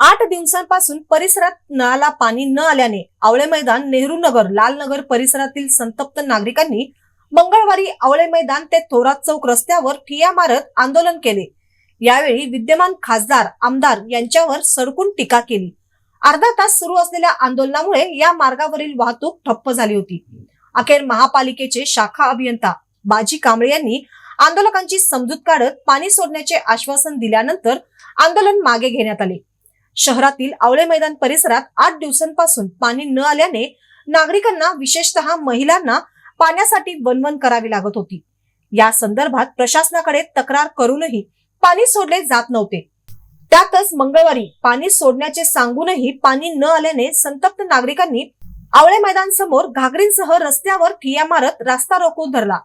आठ दिवसांपासून परिसरात नळाला पाणी न आल्याने आवळे मैदान नेहरू नगर लाल नगर परिसरातील संतप्त नागरिकांनी मंगळवारी आवळे मैदान ते थोरात चौक रस्त्यावर ठिया मारत आंदोलन केले. यावेळी विद्यमान खासदार आमदार यांच्यावर सडकून टीका केली. अर्धा तास सुरू असलेल्या आंदोलनामुळे या मार्गावरील वाहतूक ठप्प झाली होती. अखेर महापालिकेचे शाखा अभियंता बाजी कांबळे यांनी आंदोलकांची समजूत काढत पाणी सोडण्याचे आश्वासन दिल्यानंतर आंदोलन मागे घेण्यात आले. शहरातील आवळे मैदान परिसरात आठ दिवसांपासून पाणी न आल्याने नागरिकांना विशेषतः महिलांना पाण्यासाठी वनवन करावी लागत होती. या संदर्भात प्रशासनाकडे तक्रार करूनही पाणी सोडले जात नव्हते. त्यातच मंगळवारी पाणी सोडण्याचे सांगूनही पाणी न आल्याने संतप्त नागरिकांनी आवळे मैदान समोर घागरींसह रस्त्यावर ठिया मारत रास्ता रोको धरला.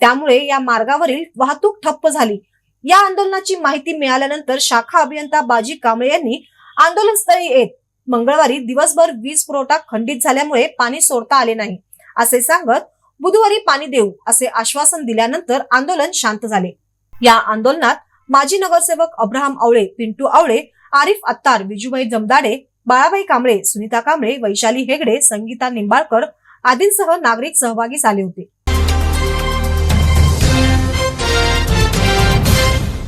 त्यामुळे या मार्गावरील वाहतूक ठप्प झाली. या आंदोलनाची माहिती मिळाल्यानंतर शाखा अभियंता बाजी कांबळे यांनी आंदोलनस्थळी येत. मंगळवारी दिवसभर वीज पुरवठा खंडित झाल्यामुळे पाणी सोडता आले नाही असे सांगत बुधवारी पाणी देऊ असे आश्वासन दिल्यानंतर आंदोलन शांत झाले. या आंदोलनात माजी नगरसेवक अब्राहम आवळे पिंटू आवळे आरिफ अत्तार विजूभाई जमदाडे बाळाबाई कांबळे सुनीता कांबळे वैशाली हेगडे संगीता निंबाळकर आदींसह नागरिक सहभागी झाले होते.